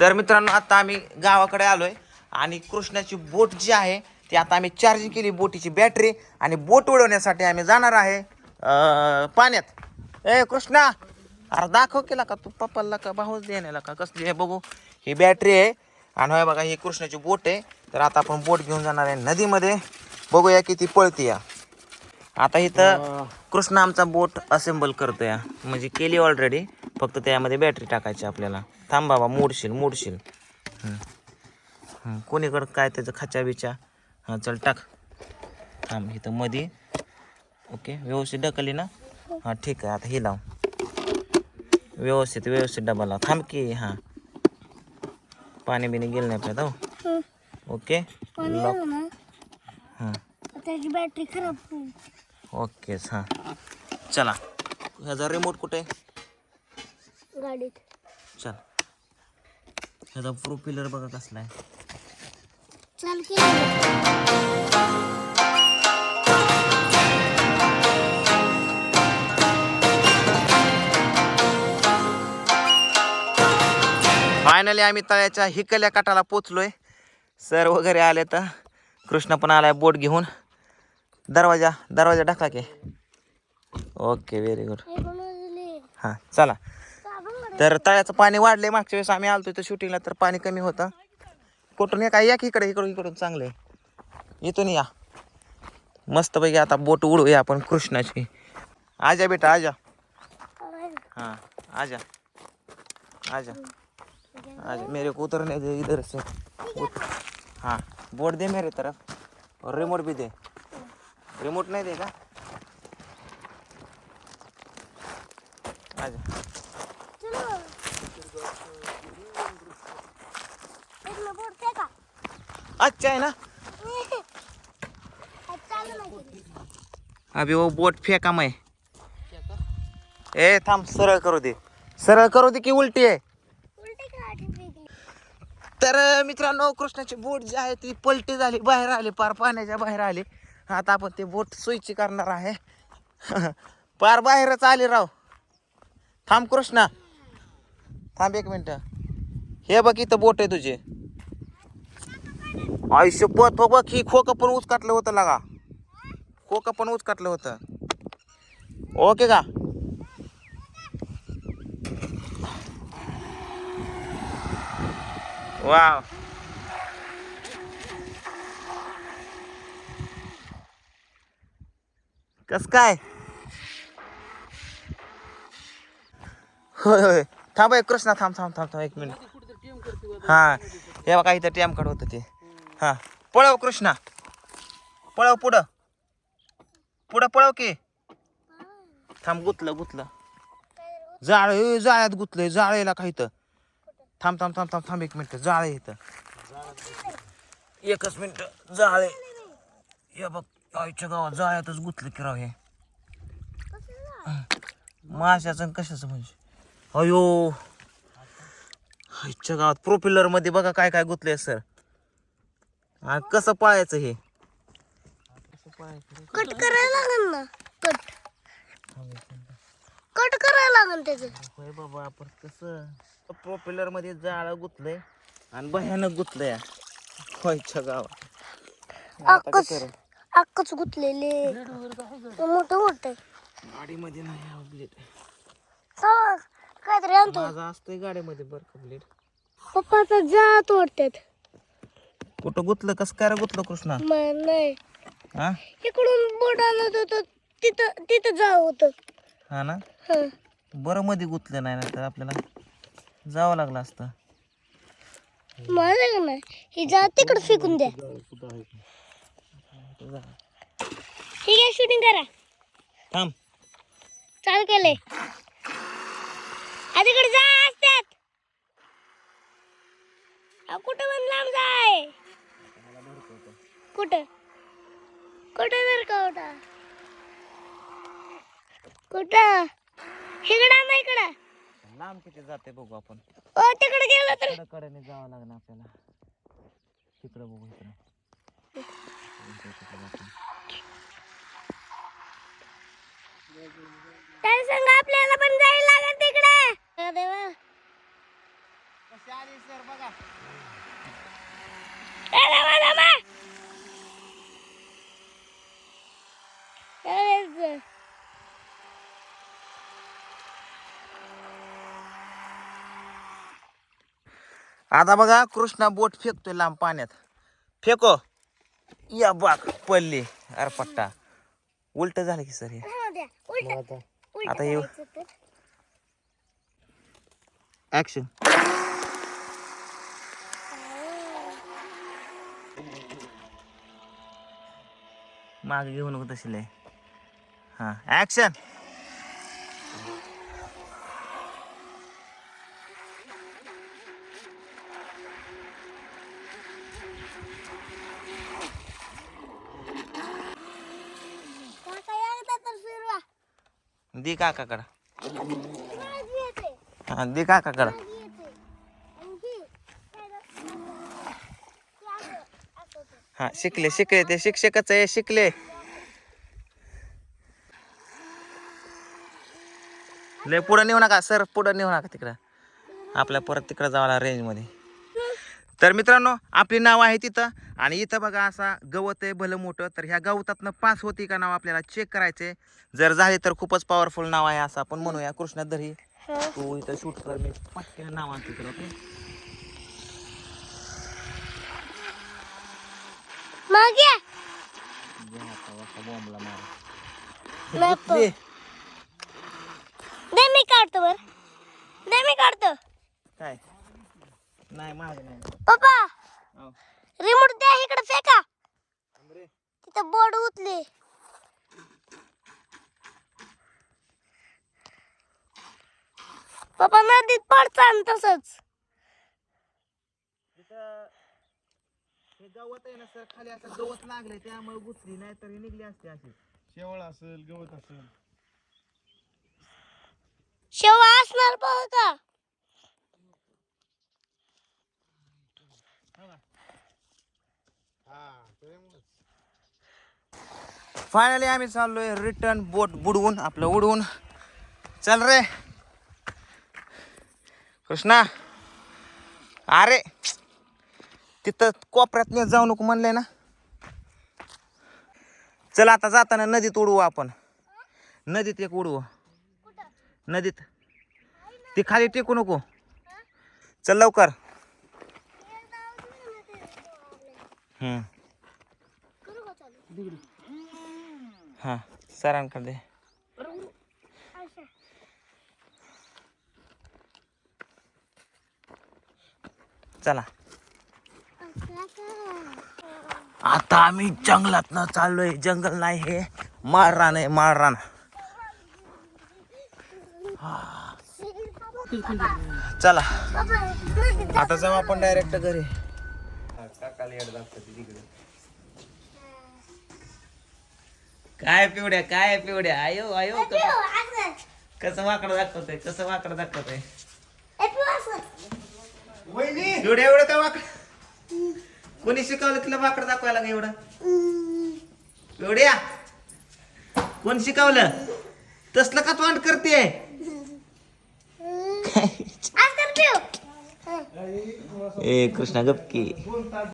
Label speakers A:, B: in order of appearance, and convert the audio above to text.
A: तर मित्रांनो आता आम्ही गावाकडे आलोय आणि कृष्णाची बोट जी आहे ती आता आम्ही चार्जिंग केली बोटीची बॅटरी आणि बोट उडवण्यासाठी आम्ही जाणार आहे पाण्यात. ए कृष्णा! अरे दाखव केला का तू? पप्पाला का भाऊच देण्याला का? कसली? आहे बघू ही बॅटरी आहे आणि होय बघा ही कृष्णाची बोट आहे. तर आता आपण बोट घेऊन जाणार आहे नदीमध्ये. बघूया किती पळते या. आता इथं कृष्ण आमचा बोट असेंबल करतोय म्हणजे केली ऑलरेडी फक्त त्यामध्ये बॅटरी टाकायची आपल्याला. थांब बाबा मोडशील मोडशील. कोणीकडं काय त्याचं खाच्या बिचा? हां चल टाक. थांब इथं मध्ये ओके व्यवस्थित ढकलली ना? हां ठीक आहे आता ही लाव. व्यवस्थित व्यवस्थित डबा लाव. थांब की हां. पाणी बिणी गेलं नाही पाहिजे हो. ओके लॉक हां.
B: त्याची बॅटरी खराब.
A: ओकेच हां. चला. ह्याचा रिमोट कुठे? आहे
B: गाडीत.
A: चल. ह्याचा प्रो पिलर बघा कसला आहे.
B: चाल की.
A: फायनली आम्ही तळ्याच्या हिकल्या काठाला पोचलोय. सर वगैरे आले तर कृष्ण पण आलाय बोट घेऊन. दरवाजा दरवाजा ढकला की. ओके व्हेरी गुड
B: हे
A: चला. तर तळ्याचं पाणी वाढलंय मागच्या वेळेस आम्ही आलतो इथं शूटिंगला तर पाणी कमी होतं. कुठून या काय या की इकडे इकडून इकडून चांगलं आहे. इथून या. मस्तपैकी आता बोट उडूया आपण कृष्णाची. आजा बेटा आजा. हां आजा. आजा. आजा. मेरे को उतरने दे इधर से. उत- हाँ दे मेरे तरफ. और रिमोट भी दे. रिमोट नहीं देगा आजा
B: चलो एक में बोट फेका
A: अच्छा आहे ना? अभि बोट फेका माय. ए थांब सरळ करू दे. सरळ करू दे की उलटी आहे? तर मित्रांनो कृष्णाची बोट जी आहे ती पलटी झाली बाहेर आली पार पाण्याच्या बाहेर आली. आता आपण ते बोट सुईची करणार आहे. पार बाहेरच आली राव. थांब कृष्णा. थांब एक मिनटं. हे बघ इथं बोट आहे तुझे. आयुष्य पत हो बघ ही खोकं पण उचकाटलं होतं लागा. खोकं पण उचकाटलं होतं. ओके का? वाव. कस काय? होय होय. थांब कृष्णा थांब थांब थांब थांब एक मिनिट. हा हे बघा इथं टॅम काढ होतं ते. हा. पळव कृष्णा. पळव पुढं. पुढं पळव की. थांब गुतलं गुतलं. जाळ जाळ्यात गुतलंय जाळेला काही तर थांब थांब थांब थांब थांब एक मिनिट जाळे इथं. एकच मिनिट जाळे हे बघ आईच्या गावात जाळ्यातच गुतलं की राव हे. माशाचं कशाचं म्हणजे? अयो. आईच्या गावात प्रोपिलरमध्ये बघा काय काय गुतलंय सर आणि कसं पाळायचं हे? कसं पाळायचं
B: कट करायला लागेल ना? कट. कट करायला लागेल त्याचं.
A: होय बाबा आपण कसं? प्रोपेलरमध्ये जाळं गुतलंय आणि भयानक गुतलंय. होयच्या गावात. आता
B: अक्कच
A: काय करू?
B: अक्कच गुतलेले. मोठं मोठं.
A: गाडीमध्ये नाही ब्लेड
B: चला काहीतरी आणतो.
A: माझा असतोय गाडीमध्ये बरं का ब्लेड
B: पप्पाचा जा तोडतात.
A: कुठं गुतलं? कसं काय गुतलं कृष्णा?
B: म- नाही.
A: हा?
B: इकडून बोट आणत होतं. तिथं तिथं जा होतं.
A: हा ना?
B: हं.
A: बरं मध्ये गुतलं नाही ना तर आपल्याला जावं लागलं असतं.
B: का नाही? ही जा तिकडं फेकून द्या. ठीक आहे शूटिंग करा.
A: थांब.
B: चालू केलंय. आ तिकडे जा असतात. आ, कुठं पण लांब जाय. कुठं? कुठं जर का होता कुठं? इकडं ना इकडं.
A: लांब किती जाते बघू आपण.
B: ओ तिकडे गेलं तर.
A: कडे कडेने जावं लागणार आपल्याला. तिकडं बघू इकडं.
B: त्या संग आपल्याला पण जायला लागत तिकडे. देवा.
A: कशी आली सर बघा
B: ए, थांबा, थांबा. ए, ग-
A: आता बघा कृष्णा बोट फेकतोय लांब पाण्यात. फेको. या बाग पडली. अरे पट्टा. उलट झालं की सर हे. आता येऊ. ऍक्शन मागे घेऊ नको तशी लय. हा ऍक्शन
B: काका एकदा तर फिरवा.
A: दे काकाकडं
B: माझी येते.
A: हा दे काकाकडं
B: माझी येते. आणि ही. काय गं? हे असं, असं होतं.
A: हा शिकले शिकले ते शिक्षकच आहे शिकले लय पुढं नेऊ नका सर पुढं नेऊ नका तिकडं आपल्या परत तिकडं जावं रेंजमध्ये तर मित्रांनो आपली नाव आहे तिथं. आणि इथं बघा असा गवत आहे भलं मोठं. तर ह्या गवतातनं पास होती का नाव आपल्याला चेक करायचे जर झाले तर खूपच पॉवरफुल नाव आहे असं आपण म्हणूया. कृष्णधरी
B: हा.
A: तू इथं शूट कर मी पटक्या नावांचं तर ओके बॉम्बला मार.
B: मी काढतो बर. दे मी काढतो.
A: काय? नाही माझं नाही.
B: पप्पा!
A: हो.
B: रिमोट द्या इकडे फेका.
A: रे.
B: तिथं बोर्ड उतले पप्पा नदीत पडचान तसंच.
A: तिथं हे गवत आहे ना सर खाली असं गवत लागले त्यामुळे घुसली नाही तर ही निघली असते अशी.
C: शेवळ असेल गवत असेल.
B: शेवा असणार बघ. का
C: हा त्याच्यामुळेच
A: फायनली आम्ही चाललोय रिटर्न बोट बुडवून आपलं उडवून. चल रे. कृष्णा. अरे. तिथं कोपऱ्यात नेत जाऊ नको म्हणलंय ना. चल आता जाताना नदीत उडवू आपण. नदीत एक उडवू. नदीत. ती खाली टेकू नको. चल लवकर हम्म
B: करू का चालू
A: हां सरांकडे चला आता आम्ही जंगलात न चाललोय जंगल नाही हे माळरान आहे माळरान चला आता जाऊ आपण डायरेक्ट घरी काय पिवड्या काय पिवड्या? आयो आयो कसं वाकडं दाखवतंय? कसं वाकडं दाखवतंय? एवढं एवढं काय वाकड कोणी शिकवलं तुला वाकड दाखवायला का एवढं? एवढ्या? कोण शिकवलं? तसलं का तोंड करते ए कृष्णा गपकी